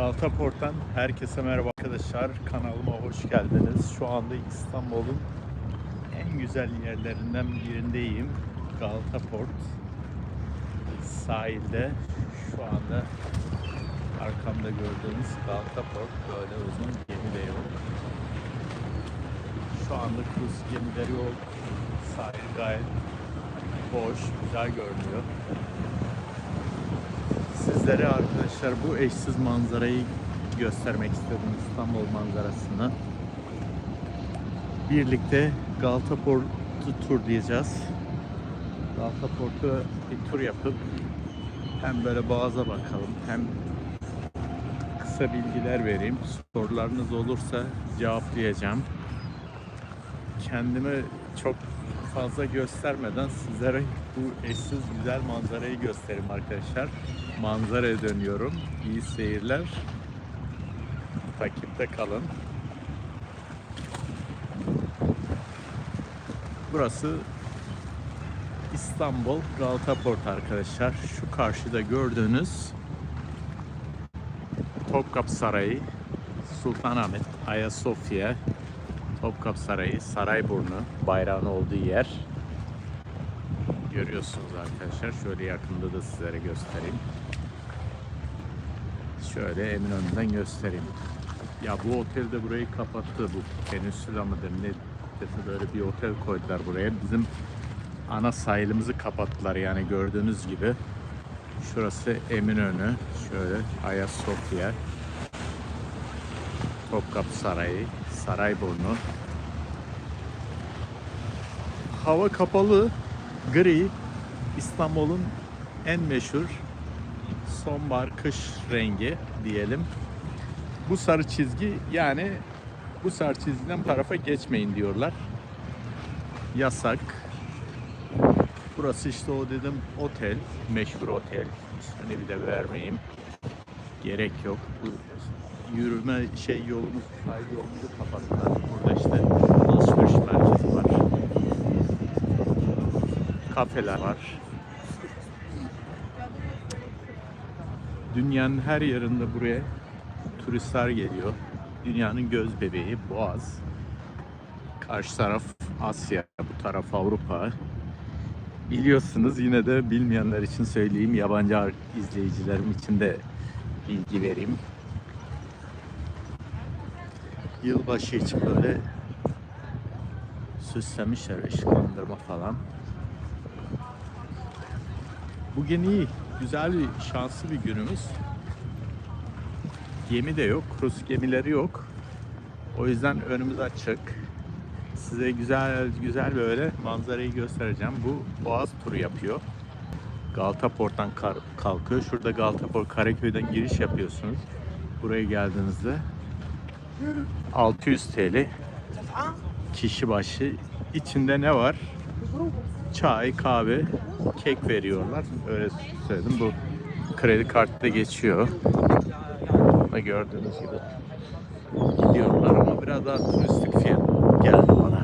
Galata Port'tan herkese merhaba arkadaşlar. Kanalıma hoş geldiniz. Şu anda İstanbul'un en güzel yerlerinden birindeyim. Galata Port. Sahilde şu anda arkamda gördüğünüz Galata Port böyle uzun gemi de. Şu anda kruz gemileri yok. Sahil gayet boş, güzel görünüyor. Sizlere arkadaşlar bu eşsiz manzarayı göstermek istedim İstanbul manzarasını. Birlikte Galata Port'u turlayacağız. Galata Port'u bir tur yapıp hem böyle boğaza bakalım hem kısa bilgiler vereyim. Sorularınız olursa cevaplayacağım. Kendimi çok fazla göstermeden sizlere bu eşsiz güzel manzarayı göstereyim arkadaşlar. Manzaraya dönüyorum. İyi seyirler. Takipte kalın. Burası İstanbul Galata Port arkadaşlar. Şu karşıda gördüğünüz Topkapı Sarayı, Sultanahmet, Ayasofya, Topkapı Sarayı, Sarayburnu bayrağın olduğu yer. Görüyorsunuz arkadaşlar. Şöyle yakında da sizlere göstereyim. Şöyle Eminönü'nden göstereyim. Ya bu otel de burayı kapattı. Bu Peninsula mıdır ne böyle bir otel koydular buraya. Bizim ana sahilimizi kapattılar yani gördüğünüz gibi. Şurası Eminönü. Şöyle Ayasofya. Topkapı Sarayı, Sarayburnu. Hava kapalı, gri. İstanbul'un en meşhur sonbahar kış rengi diyelim. Bu sarı çizgi yani bu sarı çizgiden tarafa geçmeyin diyorlar. Yasak. Burası işte o dedim otel, meşhur otel. İsmini bir de vermeyeyim. Gerek yok. Bu yürüme şey yolumuz, sahil yolumuzu kapattılar. Burada işte alışveriş merkezi var. Kafeler var. Dünyanın her yerinde buraya turistler geliyor. Dünyanın göz bebeği Boğaz. Karşı taraf Asya, bu taraf Avrupa. Biliyorsunuz yine de bilmeyenler için söyleyeyim. Yabancı izleyicilerim için de bilgi vereyim. Yılbaşı için böyle süslemişler ışıklandırma falan. Bugün iyi, güzel bir şanslı bir günümüz. Gemi de yok, kruz gemileri yok. O yüzden önümüz açık. Size güzel güzel böyle manzarayı göstereceğim. Bu Boğaz turu yapıyor. Galata Port'tan kar- kalkıyor. Şurada Galata Port Karaköy'den giriş yapıyorsunuz. Buraya geldiğinizde 600 TL kişi başı. İçinde ne var? Çay, kahve, kek veriyorlar. Öyle söyledim. Bu kredi kartı da geçiyor. Da gördüğünüz gibi gidiyorlar ama biraz daha turistik fiyat geldi bana.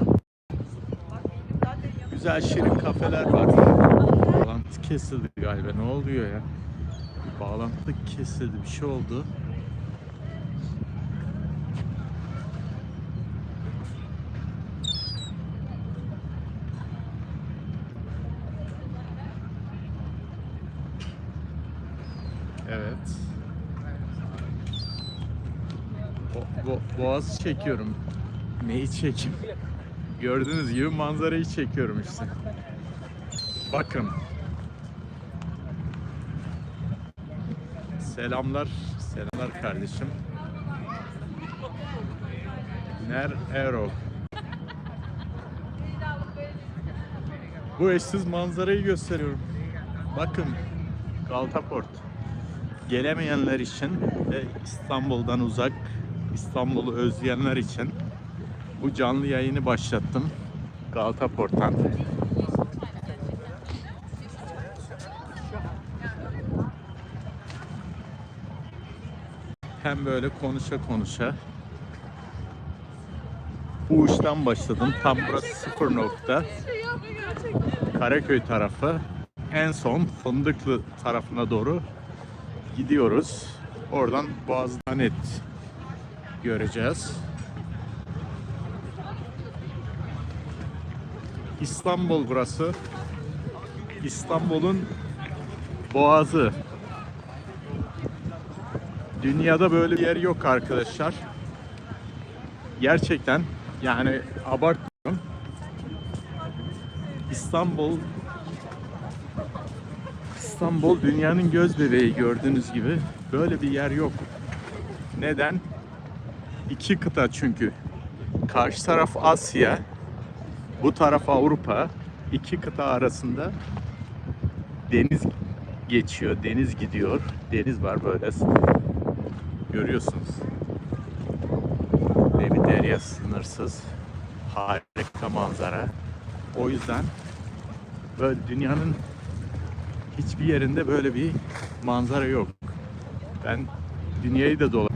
Güzel şirin kafeler var. Bağlantı kesildi galiba. Ne oluyor ya? Bağlantı kesildi. Bir şey oldu. Evet. Bo- bo- boğazı çekiyorum. Neyi çekeyim? Gördüğünüz gibi manzarayı çekiyorum işte. Bakın. Selamlar, selamlar kardeşim. Ner Ero. Bu eşsiz manzarayı gösteriyorum. Bakın Galata Port. Gelemeyenler için ve İstanbul'dan uzak, İstanbul'u özleyenler için bu canlı yayını başlattım. Galata Port'tan. Hem böyle konuşa konuşa bu uçtan başladım. Tam burası sıfır nokta. Karaköy tarafı. En son Fındıklı tarafına doğru gidiyoruz. Oradan Boğaz'dan et göreceğiz. İstanbul burası. İstanbul'un boğazı. Dünyada böyle bir yer yok arkadaşlar. Gerçekten yani abartmıyorum. İstanbul İstanbul dünyanın göz bebeği gördüğünüz gibi. Böyle bir yer yok. Neden? İki kıta çünkü. Karşı taraf Asya, bu taraf Avrupa. İki kıta arasında deniz geçiyor, deniz gidiyor. Deniz var böyle. Görüyorsunuz. Demi derya sınırsız. Harika manzara. O yüzden böyle dünyanın hiçbir yerinde böyle bir manzara yok. Ben dünyayı da dola